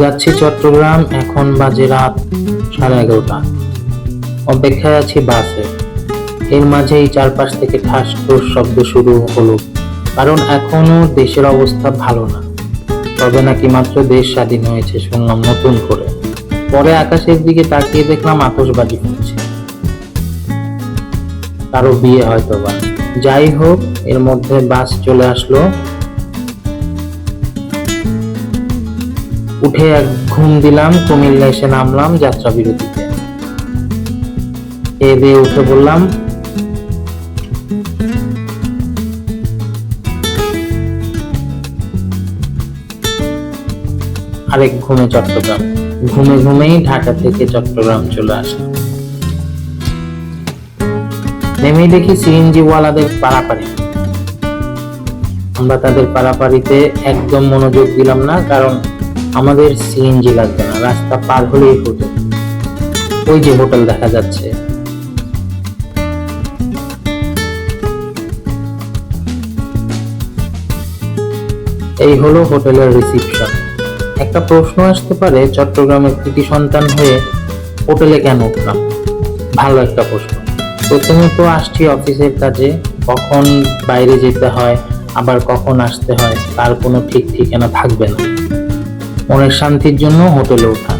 যাচ্ছি চট্টগ্রাম, এখন বাজে রাত সাড়ে এগারোটা। অপেক্ষায় আছি বাসে। এর মাঝেই চারপাশ থেকে ঠাস ঠুস শব্দ শুরু হলো, কারণ এখনও দেশের অবস্থা ভালো না। তবে নাকি মাত্র দেশ স্বাধীন হয়েছে, শুনলাম নতুন করে। পরে আকাশের দিকে তাকিয়ে দেখলাম আতশবাজি ফুটছে কারও বিয়ে হয়তো বা যাই হোক, এর মধ্যে বাস চলে আসলো উঠে এক ঘুম দিলাম, কুমিল্লা এসে নামলাম যাত্রা বিরতিতে। খেয়ে দিয়ে উঠে বললাম, আরেক ঘুমে চট্টগ্রাম। ঘুমে ঘুমেই ঢাকা থেকে চট্টগ্রাম চলে আসলাম। নেমেই দেখি সিএনজি ওয়ালাদের পারাপারি। আমরা তাদের পাড়াপাড়িতে একদম মনোযোগ দিলাম না, কারণ আমাদের সিএনজি লাগবে না, রাস্তা পার হলেই হোটেল। ওই যে হোটেল দেখা যাচ্ছে। এই হলো হোটেলের রিসিপশন একটা প্রশ্ন আসতে পারে, চট্টগ্রামের কৃতি সন্তান হয়ে হোটেলে কেন উঠলাম? ভালো একটা প্রশ্ন। প্রথমে তো আসছি অফিসের কাজে, কখন বাইরে যেতে হয়, আবার কখন আসতে হয়, তার কোনো ঠিক ঠিকানা থাকবে না। মনের শান্তির জন্য হোটেলে ওঠা।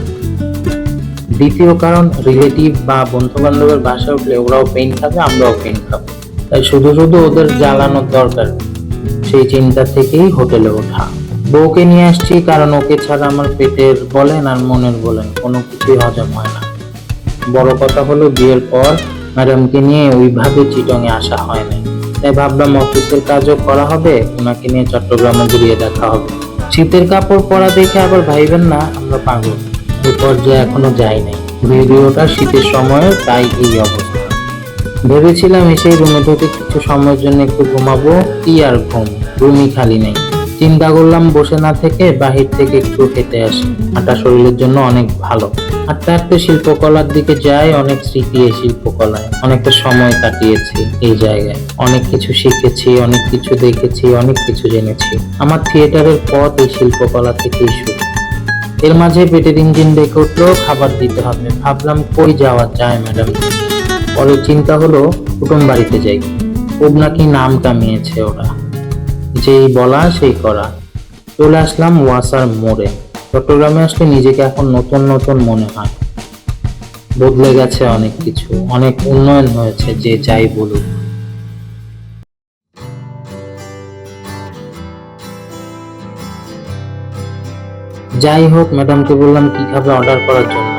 দ্বিতীয় কারণ, রিলেটিভ বা বন্ধু বান্ধবের বাসায় উঠলে ওরাও পেইন খাবে, আমরাও পেইন খাব। তাই শুধু শুধু ওদের জ্বালানোর দরকার, সেই চিন্তা থেকেই হোটেলে ওঠা। বউকে নিয়ে আসছি কারণ ওকে ছাড়া আমার পেটের বলেন আর মনের বলেন কোনো কিছুই হজম হয় না। বড় কথা হলো বিয়ের পর ম্যাডামকে নিয়ে ওইভাবে চিটংয়ে আসা হয় নাই। তাই ভাবলাম অফিসের কাজও করা হবে, ওনাকে নিয়ে চট্টগ্রামে ঘুরিয়ে দেখা হবে। শীতের কাপড় পরা দেখে আবার ভাইবেন না, আমরা পাগল। বিপর্যয় পর্যায়ে এখনও যাই নাই। ভিডিওটা শীতের সময়, তাই এই অবস্থা। ভেবেছিলাম এসে রুমে ঢুকে কিছু সময়ের জন্য একটু ঘুমাবো, কি আর ঘুম? রুমই খালি নেই। চিন্তা করলাম বসে না থেকে বাহির থেকে একটু হেঁটে আসি। হাঁটা শরীরের জন্য অনেক ভালো। হাঁটতে হাঁটতে শিল্পকলার দিকে যাই, অনেক স্মৃতি এই শিল্পকলায়। অনেকটা সময় কাটিয়েছি এই জায়গায়। অনেক কিছু শিখেছি, অনেক কিছু দেখেছি, অনেক কিছু জেনেছি। আমার থিয়েটারের পথ এই শিল্পকলা থেকেই শুরু। এর মাঝে পেটের ইঞ্জিন ডেকে উঠল, খাবার দিতে হবে। ভাবলাম কই যাওয়া যায়, ম্যাডাম? পরে চিন্তা হলো, কুটুম বাড়িতে যাই। খুব নাকি নাম কামিয়েছে ওরা? যেই বলা, সেই করা। চলে আসলাম ওয়াসার মোড়ে। চট্টগ্রামে আসলে নিজেকে এখন নতুন নতুন মনে হয়। বদলে গেছে অনেক কিছু, অনেক উন্নয়ন হয়েছে, যে যাই বলুক। যাই হোক ম্যাডামকে বললাম, কি খাবে অর্ডার করার জন্য?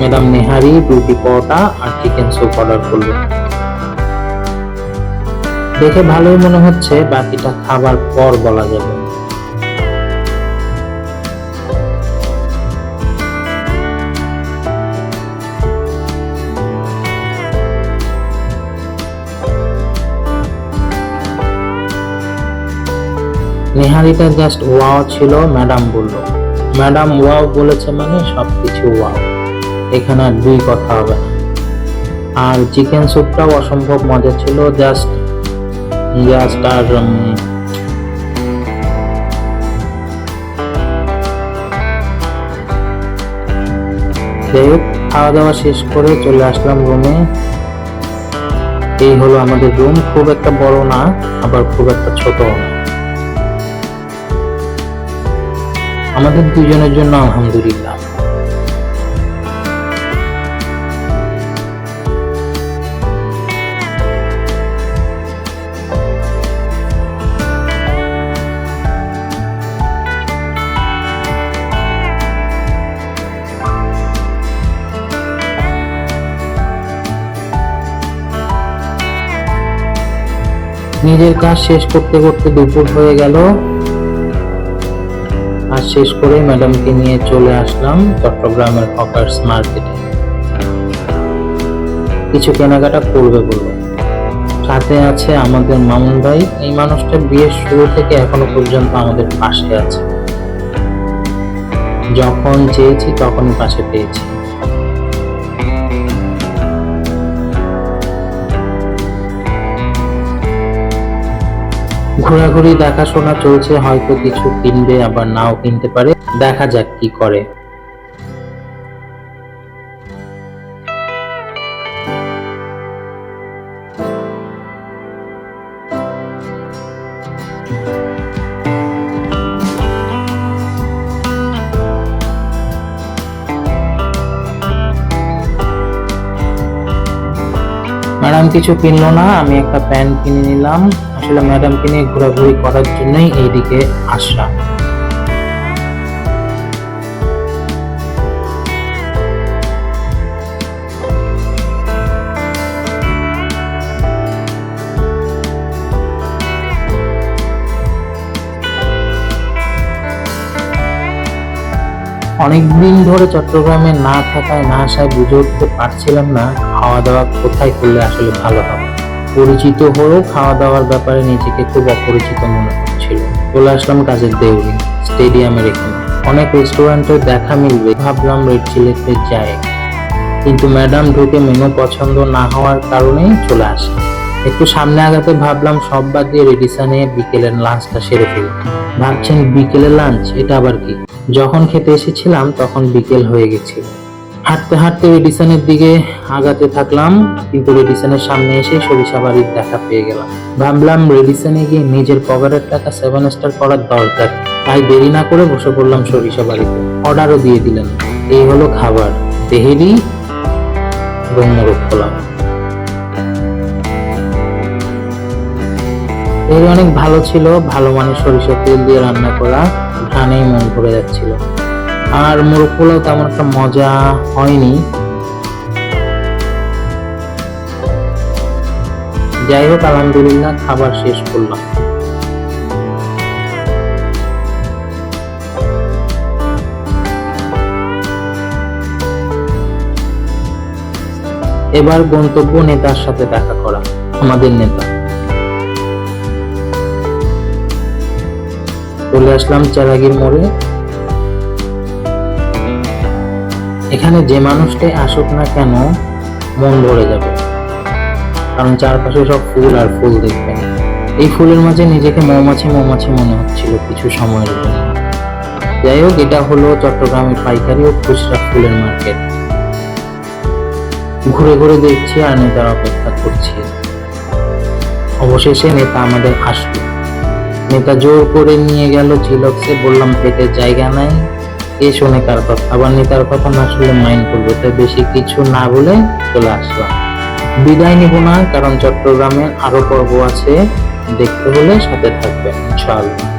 ম্যাডাম নেহারি রুটি পরোটা আর চিকেন স্যুপ অর্ডার করল। দেখে ভালোই মনে হচ্ছে বাকিটা খাবার পর বলা যাবে। নেহারিটা জাস্ট ওয়াও ছিল, ম্যাডাম বলল। ম্যাডাম ওয়াও বলেছে মানে সবকিছু ওয়াও এখানে আর দুই কথা হবে। আর চিকেন স্যুপটাও অসম্ভব মজা ছিল জাস্ট জাস্ট আর খাওয়া দাওয়া শেষ করে চলে আসলাম রুমে এই হলো আমাদের রুম খুব একটা বড় না, আবার খুব একটা ছোট আমাদের দুজনের জন্য আলহামদুলিল্লাহ। নিজের কাজ শেষ করতে করতে দুপুর হয়ে গেল। আর শেষ করে ম্যাডামকে নিয়ে চলে আসলাম চট্টগ্রামের হকার্স মার্কেটে। কিছু কেনাকাটা করবে বলল। সাথে আছে আমাদের মামুন ভাই। এই মানুষটা বিয়ের শুরু থেকে এখনও পর্যন্ত আমাদের পাশে আছে। যখন চেয়েছি তখনই পাশে পেয়েছি। ঘোরাঘুরি দেখাশোনা চলছে, হয়তো কিছু কিনবে, আবার নাও কিনতে পারে। দেখা যাক কি করে। ম্যাডাম কিছু কিনলো না, আমি একটা প্যান্ট কিনে নিলাম। আসলে ম্যাডামকে নিয়ে ঘোরাঘুরি করার জন্যই এইদিকে আসা অনেকদিন ধরে চট্টগ্রামে না থাকায়, না আসায় বুঝে উঠতে পারছিলাম না খাওয়া দাওয়া কোথায় করলে আসলে ভালো হবে। পরিচিত হয়েও খাওয়া দাওয়ার ব্যাপারে নিজেকে খুব অপরিচিত মনে হচ্ছিল। চলে আসলাম কাজের দেউরি স্টেডিয়ামের এখানে। অনেক রেস্টুরেন্টে দেখা মিলবে, ভাবলাম রেড চিলেতে যাই। কিন্তু ম্যাডাম ঢুকে মেনু পছন্দ না হওয়ার কারণেই চলে আসে একটু সামনে আগাতে ভাবলাম, সব বাদ দিয়ে রেডিসানে বিকেলের লাঞ্চটা সেরে ফেলি। ভাবছেন বিকেলের লাঞ্চ এটা আবার কি? যখন খেতে এসেছিলাম, তখন বিকেল হয়ে গেছিল। হাঁটতে হাঁটতে রেডিসনের দিকে আগাতে থাকলাম, কিন্তু রেডিসনের সামনে এসে সরিষা বাড়ির দেখা পেয়ে গেলাম। ভাবলাম রেডিসনে গিয়ে নিজের পকেটের টাকা সেভেন স্টার করার দরকার। তাই দেরি না করে বসে পড়লাম সরিষা বাড়িতে। অর্ডারও দিয়ে দিলেন। এই হলো খাবার। তেহেরি এবং মোরগ পোলাও এর অনেক ভালো ছিল, ভালো মানের সরিষার তেল দিয়ে রান্না করা। ঘ্রাণেই মন ভরে যাচ্ছিল। আর মোরগ পোলাও তেমন একটা মজা হয়নি। যাই হোক, আলহামদুলিল্লাহ খাবার শেষ করলাম। এবার গন্তব্য নেতার সাথে দেখা করা, আমাদের নেতা। চলে আসলাম চারাগির মোড়ে। এখানে যে মানুষটাই আসুক না কেন, মন ভরে যাবে। কারণ চারপাশে সব ফুল আর ফুল দেখবেন। এই ফুলের মাঝে নিজেকে মৌমাছি মৌমাছি মনে হচ্ছিল কিছু সময়ের জন্য। যাই হোক, এটা হলো চট্টগ্রামের পাইকারি ও খুচরা ফুলের মার্কেট। ঘুরে ঘুরে দেখছি আর নেতার অপেক্ষা করছি। অবশেষে নেতা আমাদের আসলো। নেতা জোর করে নিয়ে গেল চিলক্সে বললাম পেটে জায়গা নাই। এ শোনে কার কথা আবার নেতার কথা না শুনলে মাইন্ড করবে। তাই বেশি কিছু না বলে চলে আসলাম। বিদায় নিব না, কারণ চট্টগ্রামে আরও পর্ব আছে। দেখতে হলে সাথে থাকবেন, ইনশাআল্লাহ।